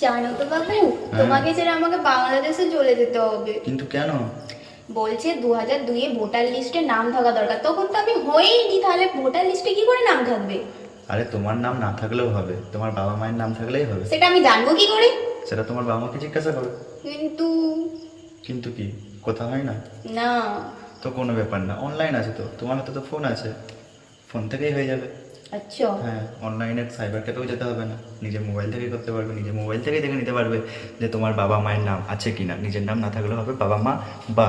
জানো তো বাবু তোমাকে ছেড়ে আমাকে বাংলাদেশে চলে যেতে হবে। কিন্তু কেন? বলছে দু হাজার দুইয়ে ভোটার লিস্টে নাম থাকা দরকার। তখন তো আমি হয়েইনি তাহলে ভোটার লিস্টে কি করে নাম থাকবে? আরে তোমার নাম না থাকলেও হবে। তোমার বাবা মায়ের নাম থাকলেই হবে। সেটা আমি জানব কি করে? সেটা তোমার বাবা মাকে জিজ্ঞাসা করো। কিন্তু কিন্তু কি? কথা হয় না? না। তো কোনো ব্যাপার না। অনলাইন আছে তো। তোমার হাতে তো ফোন আছে। ফোন থেকেই হয়ে যাবে। আচ্ছা। হ্যাঁ অনলাইনে সাইবার ক্যাফেও যেতে হবে না। নিজের মোবাইল থেকেই করতে পারবে নিজের মোবাইল থেকেই দেখে নিতে পারবে যে তোমার বাবা মায়ের নাম আছে কি না নিজের নাম না থাকলেও হবে বাবা মা বা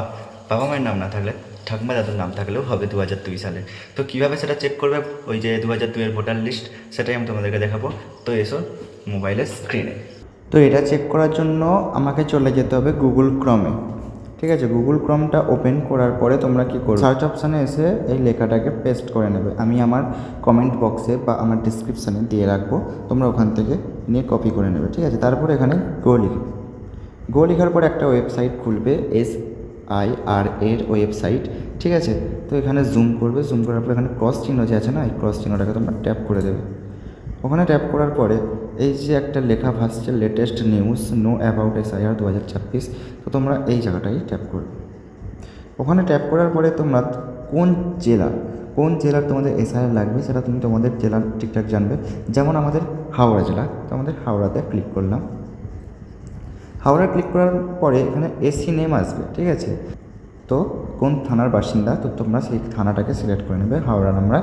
বাবা মায়ের নাম না থাকলে ঠাকুমা দাদুর নাম থাকলেও হবে দু হাজার দুই সালে। তো কীভাবে সেটা চেক করবে? ওই যে দু হাজার দুইয়ের ভোটার লিস্ট সেটাই আমি তোমাদেরকে দেখাবো। তো এসো মোবাইলের স্ক্রিনে তো এটা চেক করার জন্য আমাকে চলে যেতে হবে গুগল ক্রমে ঠিক আছে গুগল ক্রমটা ওপেন করার পরে তোমরা কি করবে? সার্চ অপশানে এসে এই লেখাটাকে পেস্ট করে নেবে। আমি আমার কমেন্ট বক্সে বা আমার ডিসক্রিপশানে দিয়ে রাখব। তোমরা ওখান থেকে নিয়ে কপি করে নেবে, ঠিক আছে? তারপরে এখানে গো লিখে গো লেখার পরে একটা ওয়েবসাইট খুলবে এস আই আর এর ওয়েবসাইট ঠিক আছে? তো এখানে জুম করবে জুম করার পর এখানে ক্রস চিহ্ন যে আছে না, এই ক্রস চিহ্নটাকে তোমরা ট্যাপ করে দেবে। ওখানে ট্যাপ করার পরে এই যে একটা লেখা ভাসছে latest news know about S I R দু হাজার ছাব্বিশ, তো তোমরা এই জায়গাটাই ট্যাপ করবে। ওখানে ট্যাপ করার পরে তোমরা কোন জেলা, কোন জেলার তোমাদের এসআইআর লাগবে সেটা তুমি তোমাদের জেলার ঠিকঠাক জানবে। যেমন আমাদের হাওড়া জেলা, তো আমাদের হাওড়াতে ক্লিক করলাম। হাওড়া ক্লিক করার পরে এখানে এসি নেম আসবে, ঠিক আছে? তো কোন থানার বাসিন্দা, তো তোমরা সেই থানাটাকে সিলেক্ট করে নেবে, হাওড়ার আমরা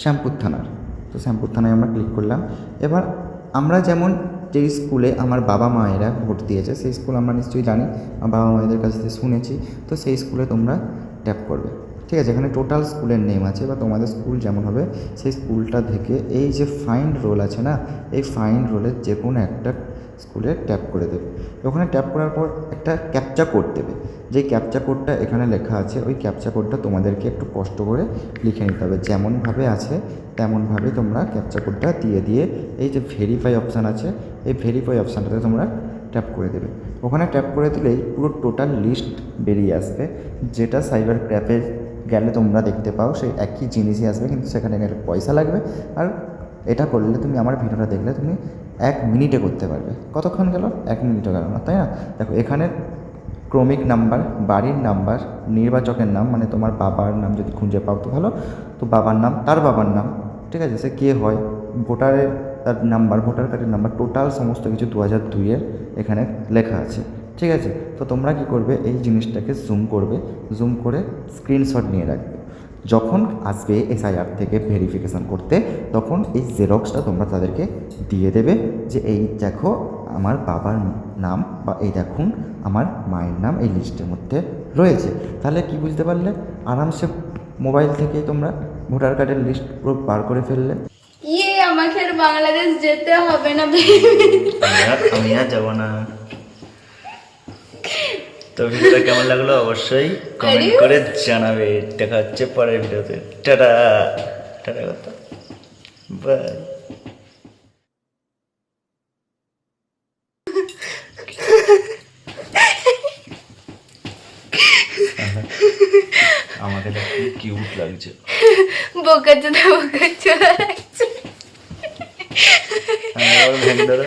শ্যামপুর থানার। তো শ্যামপুর থানায় আমরা ক্লিক করলাম। এবার আমরা যেমন যে স্কুলে আমার বাবা মায়েরা ভোট দিয়েছে, সেই স্কুল আমরা নিশ্চয়ই জানি। আমার বাবা মায়েদের কাছ থেকে শুনেছি। তো সেই স্কুলে তোমরা ট্যাপ করবে। ঠিক আছে, এখানে টোটাল স্কুলের নেম আছে বা তোমাদের স্কুল যেমন হবে, সেই স্কুলটা থেকে এই যে ফাইন্ড রোল আছে না, এই ফাইন্ড রোলের যে কোনো একটা স্কুলে ট্যাপ করে দেবে। ওখানে ট্যাপ করার পর একটা ক্যাপচা কোড দেবে। যেই ক্যাপচা কোডটা এখানে লেখা আছে, ওই ক্যাপচা কোডটা তোমাদেরকে একটু কষ্ট করে লিখে নিতে হবে। যেমনভাবে আছে তেমনভাবে তোমরা ক্যাপচা কোডটা দিয়ে দিয়ে এই যে ভেরিফাই অপশান আছে, এই ভেরিফাই অপশানটাতে তোমরা ট্যাপ করে দেবে। ওখানে ট্যাপ করে দিলেই পুরো টোটাল লিস্ট বেরিয়ে আসবে। যেটা সাইবার ক্র্যাপে গেলে তোমরা দেখতে পাও, সেই একই জিনিসই আসবে, কিন্তু সেখানে গেলে পয়সা লাগবে। আর এটা করলে তুমি আমার ভিডিওটা দেখলে তুমি এক মিনিটে করতে পারবে। কতক্ষণ গেল? এক মিনিটও গেল না তাই না? দেখো, এখানে ক্রমিক নাম্বার, বাড়ির নাম্বার, নির্বাচকের নাম মানে তোমার বাবার নাম যদি খুঁজে পাও তো ভালো। তো বাবার নাম, তার বাবার নাম, ঠিক আছে? সে কে হয়? ভোটারের তার নাম্বার, ভোটার কার্ডের নাম্বার, টোটাল সমস্ত কিছু দু হাজার দুইয়ের এখানে লেখা আছে, ঠিক আছে? তো তোমরা কি করবে? এই জিনিসটাকে জুম করবে জুম করে স্ক্রিনশট নিয়ে রাখবে। যখন আসবে এসআইআর থেকে ভেরিফিকেশান করতে তখন এই জেরক্সটা তোমরা তাদেরকে দিয়ে দেবে যে এই দেখো আমার বাবার নাম বা এই দেখুন আমার মায়ের নাম এই লিস্টের মধ্যে রয়েছে। তাহলে কি বুঝতে পারলে? আরামসে মোবাইল থেকে তোমরা ভোটার কার্ডের লিস্ট পুরো বার করে ফেললে। ইয়ে আমাকে আর বাংলাদেশ যেতে হবে না আমি আর যাব না। তো ভিডিওটা কেমন লাগল অবশ্যই কমেন্ট করে জানাবে। দেখা হচ্ছে পরের ভিডিওতে। টাটা। টাটা কথা। বাই আমাকে দেখো কিউট লাগছে। বোকা চোদা বোকা চোদা লাগছে। আবার ভেঙে হচ্ছে